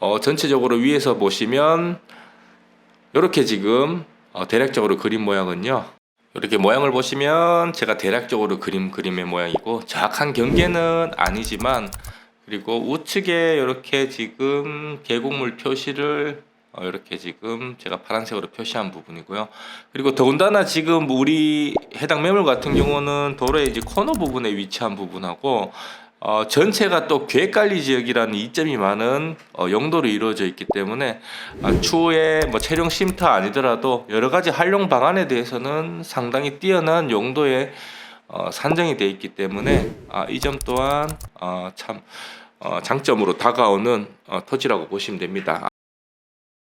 어, 전체적으로 위에서 보시면 이렇게 지금 어, 대략적으로 그림 모양은요. 이렇게 모양을 보시면 제가 대략적으로 그림 그림의 모양이고 정확한 경계는 아니지만 그리고 우측에 이렇게 지금 계곡물 표시를 어, 이렇게 지금 제가 파란색으로 표시한 부분이고요. 그리고 더군다나 지금 우리 해당 매물 같은 경우는 도로의 이제 코너 부분에 위치한 부분하고 어, 전체가 또 계획관리 지역이라는 이점이 많은 어, 용도로 이루어져 있기 때문에 아, 추후에 뭐 채용 쉼터 아니더라도 여러 가지 활용 방안에 대해서는 상당히 뛰어난 용도의 어, 산정이 돼 있기 때문에 아, 이 점 또한 어, 참 어, 장점으로 다가오는 어, 토지라고 보시면 됩니다.